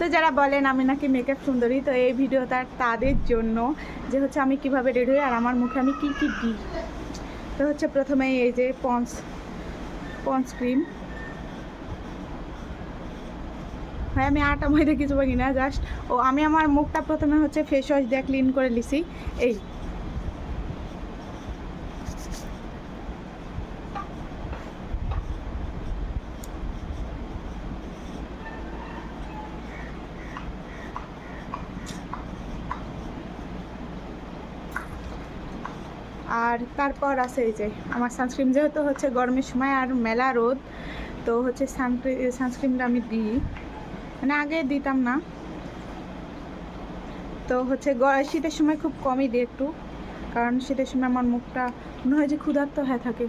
তো যারা বলেন আমি নাকি মেকআপ সুন্দরী, তো এই ভিডিওটা তাদের জন্য যে হচ্ছে আমি কীভাবে রেডি হই আর আমার মুখে আমি কি কি দিই। তো হচ্ছে প্রথমে এই যে পন্স পন্স ক্রিম। হ্যাঁ আমি আটা ময়দা কিছু পারি না জাস্ট ও, আমি আমার মুখটা প্রথমে হচ্ছে ফেস ওয়াশ দিয়ে ক্লিন করে লিছি এই আর তারপর আছে এই যে, আমার সানস্ক্রিন যেহেতু হচ্ছে গরমের সময় আর মেলা রোদ, তো হচ্ছে সানস্ক্রিনটা আমি দিই। মানে আগে দিতাম না। তো হচ্ছে শীতের সময় খুব কমই দিই একটু, কারণ শীতের সময় আমার মুখটা মনে হয় যে ক্ষুধার্ত হয়ে থাকে।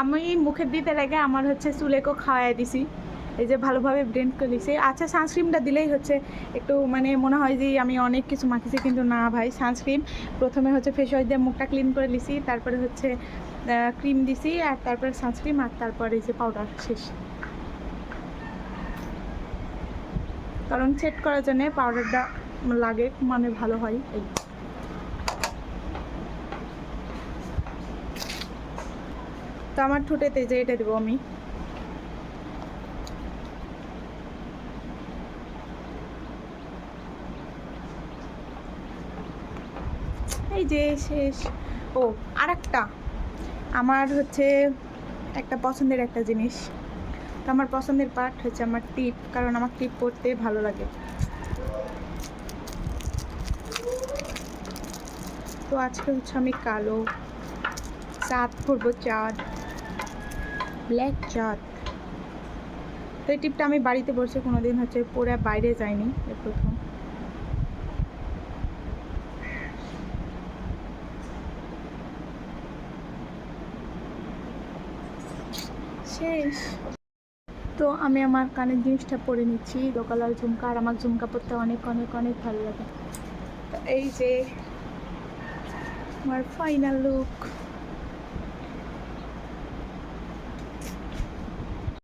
আমি মুখের দিতে লাগে আমার হচ্ছে চুলেকেও খাওয়াই দিছি। এই যে ভালোভাবে ব্লেন্ড করে দিছি। আচ্ছা সানস্ক্রিনটা দিলেই হচ্ছে একটু মানে মনে হয় যে আমি অনেক কিছু মাখিছি, কিন্তু না ভাই সানস্ক্রিন প্রথমে হচ্ছে ফেস ওয়াশ দিয়ে মুখটা ক্লিন করে দিছি, তারপরে হচ্ছে ক্রিম দিছি, আর তারপরে সানস্ক্রিন আর তারপরে এই যে পাউডার শেষ। কারণ সেট করার জন্য পাউডারটা লাগে মানে ভালো হয়। এই তো আমার ঠোঁটেতে যে এটা দেবো আমি। এই যে, শেষ। ও আর একটা আমার হচ্ছে একটা পছন্দের একটা জিনিস। তো আমার পছন্দের পার্ট হচ্ছে আমার টিপ, কারণ আমার টিপ পরতে ভালো লাগে। তো আজকে হচ্ছে আমি কালো। চাঁদ পরবো চাঁদ। ব্ল্যাক চাঁদ তো এই টিপটা আমি বাড়িতে বসে কোনো দিন হচ্ছে পরে বাইরে যাইনি এই প্রথম। শেষ। তো আমি আমার কানের জিনিসটা পরে নিচ্ছি, দোকালার ঝুমকা আর আমার ঝুমকা পরতে অনেক অনেক অনেক ভালো লাগে। তো এই যে, আমার ফাইনাল লুক